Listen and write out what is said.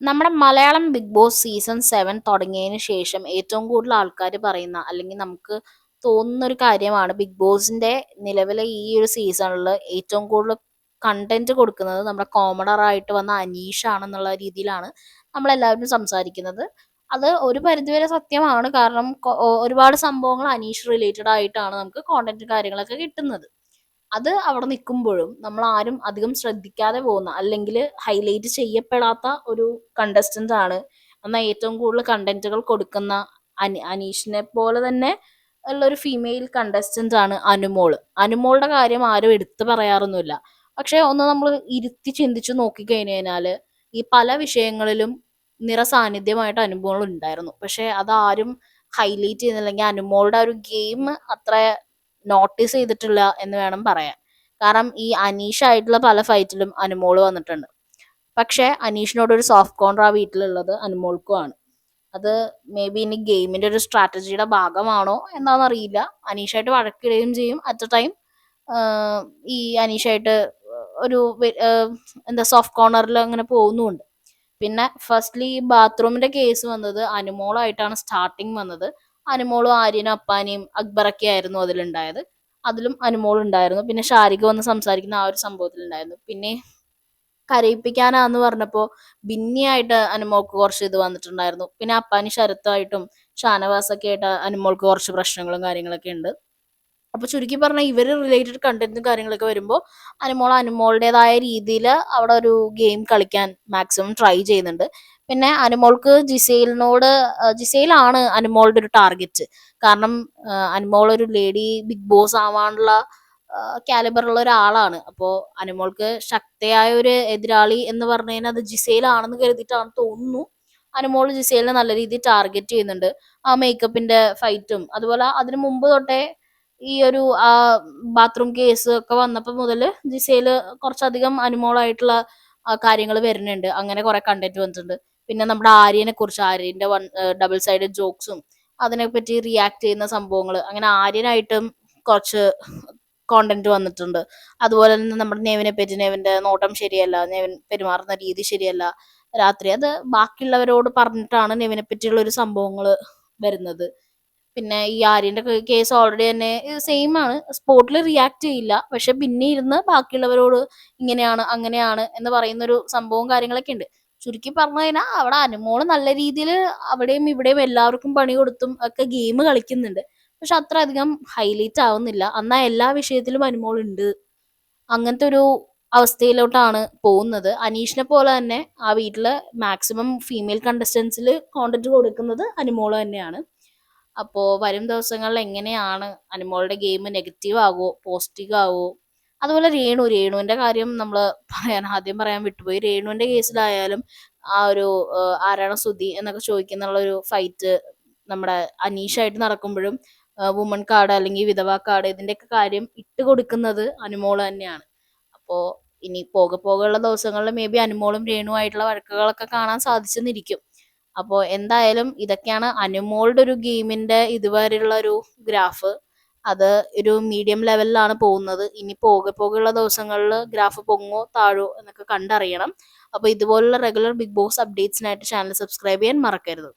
നമ്മുടെ Malayalam Bigg Boss season seven തുടങ്ങിയതിന് ശേഷം ഏറ്റവും കൂടുതൽ ആൾക്കാർ പറയുന്ന അല്ലെങ്കിൽ നമുക്ക് തോന്നുന്ന ഒരു കാര്യമാണ് ബിഗ് ബോസിന്റെ നിലവിലെ ഈ ഒരു സീസണിൽ ഏറ്റവും കൂടുതൽ കണ്ടന്റ് കൊടുക്കുന്നത് നമ്മുടെ കോമഡർ ആയിട്ട് വന്ന അനീഷ് ആണെന്നുള്ള രീതിയിലാണ് നമ്മളെല്ലാവരും സംസാരിക്കുന്നത്. അത് ഒരു പരിധിവരെ സത്യമാണ്. കാരണം ഒരുപാട് സംഭവങ്ങൾ അനീഷ് റിലേറ്റഡ് ആയിട്ടാണ് നമുക്ക് കോണ്ടന്റ് കാര്യങ്ങളൊക്കെ കിട്ടുന്നത്. അത് അവിടെ നിൽക്കുമ്പോഴും നമ്മൾ ആരും അധികം ശ്രദ്ധിക്കാതെ പോകുന്ന അല്ലെങ്കിൽ ഹൈലൈറ്റ് ചെയ്യപ്പെടാത്ത ഒരു കണ്ടസ്റ്റന്റ് ആണ്. എന്നാൽ ഏറ്റവും കൂടുതൽ കണ്ടന്റുകൾ കൊടുക്കുന്ന അനി അനീഷിനെ പോലെ തന്നെ ഉള്ള ഒരു ഫീമെയിൽ കണ്ടസ്റ്റന്റ് ആണ് അനുമോൾ അനുമോളുടെ കാര്യം ആരും എടുത്തു പറയാറൊന്നുമില്ല. പക്ഷെ ഒന്ന് നമ്മൾ ഇരുത്തി ചിന്തിച്ചു നോക്കിക്കഴിഞ്ഞു കഴിഞ്ഞാൽ ഈ പല വിഷയങ്ങളിലും നിറസാന്നിധ്യമായിട്ട് അനുഭവങ്ങൾ ഉണ്ടായിരുന്നു. പക്ഷെ അതാരും ഹൈലൈറ്റ് ചെയ്യുന്നില്ലെങ്കിൽ അനുമോളുടെ ഒരു ഗെയിം അത്ര നോട്ടീസ് ചെയ്തിട്ടില്ല എന്ന് വേണം പറയാൻ. കാരണം ഈ അനീഷ് ആയിട്ടുള്ള പല ഫൈറ്റിലും അനുമോൾ വന്നിട്ടുണ്ട്. പക്ഷേ അനീഷിനോട് ഒരു സോഫ്റ്റ് ആ വീട്ടിലുള്ളത് അനുമോൾക്കുമാണ് അത് മേ ബി ഇനി ഗെയിമിന്റെ ഒരു സ്ട്രാറ്റജിയുടെ ഭാഗമാണോ എന്താണെന്ന് അറിയില്ല. അനീഷായിട്ട് വഴക്കിടുകയും ചെയ്യും. അറ്റ് എ ടൈം ഈ അനീഷായിട്ട് ഒരു എന്താ സോഫ്റ്റ് കോർണറിൽ അങ്ങനെ പോകുന്നുമുണ്ട്. പിന്നെ ഫസ്റ്റ്ലി ഈ ബാത്റൂമിന്റെ കേസ് വന്നത് അനുമോളായിട്ടാണ് സ്റ്റാർട്ടിങ് വന്നത്. അനുമോളും ആര്യനും അപ്പാനിയും അക്ബറൊക്കെ ആയിരുന്നു അതിലുണ്ടായത്. അതിലും അനുമോൾ ഉണ്ടായിരുന്നു. പിന്നെ ഷാരിക വന്ന് സംസാരിക്കുന്ന ആ ഒരു സംഭവത്തിലുണ്ടായിരുന്നു പിന്നെ കരയിപ്പിക്കാനാന്ന് പറഞ്ഞപ്പോ ഭിന്നിയായിട്ട് അനുമോൾക്ക് കുറച്ച് ഇത് വന്നിട്ടുണ്ടായിരുന്നു. പിന്നെ അപ്പാനി ശരത്തുമായിട്ടും ഷാനവാസൊക്കെ ആയിട്ട് അനുമോൾക്ക് കുറച്ച് പ്രശ്നങ്ങളും കാര്യങ്ങളൊക്കെ ഉണ്ട്. അപ്പൊ ചുരുക്കി പറഞ്ഞാൽ ഇവർ റിലേറ്റഡ് കണ്ടന്റും കാര്യങ്ങളൊക്കെ വരുമ്പോൾ അനുമോൾ അനുമോളുടേതായ രീതിയിൽ അവിടെ ഒരു ഗെയിം കളിക്കാൻ മാക്സിമം ട്രൈ ചെയ്യുന്നുണ്ട്. പിന്നെ അനുമോൾക്ക് ജിസൈലിനോട് ജിസേലാണ് അനുമോളുടെ ഒരു ടാർഗറ്റ്. കാരണം അനുമോൾ ഒരു ലേഡി ബിഗ് ബോസ് ആവാനുള്ള കാലിബറുള്ള ഒരാളാണ്. അപ്പോ അനുമോൾക്ക് ശക്തിയായ ഒരു എതിരാളി എന്ന് പറഞ്ഞു കഴിഞ്ഞാൽ അത് ജിസൈലാണെന്ന് കരുതിയിട്ടാണ് തോന്നുന്നു. അനുമോൾ ജിസൈലിനെ നല്ല രീതിയിൽ ടാർഗറ്റ് ചെയ്യുന്നുണ്ട്. ആ മേക്കപ്പിന്റെ ഫൈറ്റും. അതുപോലെ അതിനു മുമ്പ് തൊട്ടേ ഈ ഒരു ആ ബാത്റൂം കേസ് ഒക്കെ വന്നപ്പോൾ മുതൽ ജിസയിൽ കുറച്ചധികം അനുമോളായിട്ടുള്ള കാര്യങ്ങൾ വരുന്നുണ്ട്. അങ്ങനെ കുറെ കണ്ടന്റ് വന്നിട്ടുണ്ട്. പിന്നെ നമ്മുടെ ആര്യനെ കുറിച്ച് ആര്യന്റെ വൺ ഡബിൾ സൈഡ് ജോക്സും അതിനെപ്പറ്റി റിയാക്ട് ചെയ്യുന്ന സംഭവങ്ങൾ അങ്ങനെ ആര്യനായിട്ടും കുറച്ച് കോണ്ടന്റ് വന്നിട്ടുണ്ട്. അതുപോലെ തന്നെ നമ്മുടെ നെവിനെ പറ്റി നെവിന്റെ നോട്ടം ശരിയല്ല നേവൻ പെരുമാറുന്ന രീതി ശരിയല്ല രാത്രി. അത് ബാക്കിയുള്ളവരോട് പറഞ്ഞിട്ടാണ് നെവിനെ പറ്റിയുള്ള ഒരു സംഭവങ്ങൾ വരുന്നത്. പിന്നെ ഈ ആര്യന്റെ കേസ് ഓൾറെഡി തന്നെ സെയിം ആണ്. സ്പോട്ടിൽ റിയാക്ട് ചെയ്യില്ല. പക്ഷെ പിന്നെ ഇരുന്ന് ബാക്കിയുള്ളവരോട് ഇങ്ങനെയാണ് അങ്ങനെയാണ് എന്ന് പറയുന്ന ഒരു സംഭവം കാര്യങ്ങളൊക്കെ ഉണ്ട്. ചുരുക്കി പറഞ്ഞു കഴിഞ്ഞാൽ അവിടെ അനുമോൾ നല്ല രീതിയിൽ അവിടെയും ഇവിടെയും എല്ലാവർക്കും പണി കൊടുത്തും ഒക്കെ ഗെയിം കളിക്കുന്നുണ്ട്. പക്ഷെ അത്ര അധികം ഹൈലൈറ്റ് ആവുന്നില്ല. എന്നാ എല്ലാ വിഷയത്തിലും അനുമോൾ ഉണ്ട് അങ്ങനത്തെ ഒരു അവസ്ഥയിലോട്ടാണ് പോകുന്നത്. അനീഷിനെ പോലെ തന്നെ ആ വീട്ടിൽ മാക്സിമം ഫീമെയിൽ കണ്ടസ്റ്റൻസിൽ കോണ്ടന്റ് കൊടുക്കുന്നത് അനുമോൾ തന്നെയാണ്. അപ്പോൾ വരും ദിവസങ്ങളിൽ എങ്ങനെയാണ് അനുമോളുടെ ഗെയിം നെഗറ്റീവ് ആകുമോ പോസിറ്റീവ് ആകുമോ അതുപോലെ രേണു രേണുവിന്റെ കാര്യം നമ്മൾ പറയാൻ ആദ്യം പറയാൻ വിട്ടുപോയി. രേണുവിന്റെ കേസിലായാലും ആ ഒരു ആരാണ് സുധി എന്നൊക്കെ ചോദിക്കുന്നുള്ള ഒരു ഫൈറ്റ് നമ്മുടെ അനീഷായിട്ട് നടക്കുമ്പോഴും വുമൺ കാർഡ് അല്ലെങ്കിൽ വിധവ കാർഡ് ഇതിന്റെയൊക്കെ കാര്യം ഇട്ട് കൊടുക്കുന്നത് അനുമോൾ തന്നെയാണ്. അപ്പോ ഇനി പോകെ പോകെയുള്ള ദിവസങ്ങളിൽ മേ ബി അനുമോളും രേണുവായിട്ടുള്ള വഴക്കുകളൊക്കെ കാണാൻ സാധിച്ചെന്നിരിക്കും. അപ്പോ എന്തായാലും ഇതൊക്കെയാണ് അനുമോളുടെ ഒരു ഗെയിമിന്റെ ഇതുവരെയുള്ള ഒരു ഗ്രാഫ് അത് ഒരു മീഡിയം ലെവലിലാണ് പോകുന്നത്. ഇനി പോകെ പോകെയുള്ള ദിവസങ്ങളിൽ ഗ്രാഫ് പൊങ്ങോ താഴോ എന്നൊക്കെ കണ്ടറിയണം. അപ്പോൾ ഇതുപോലുള്ള റെഗുലർ ബിഗ് ബോസ് അപ്ഡേറ്റ്സിനായിട്ട് ചാനൽ സബ്സ്ക്രൈബ് ചെയ്യാൻ മറക്കരുത്.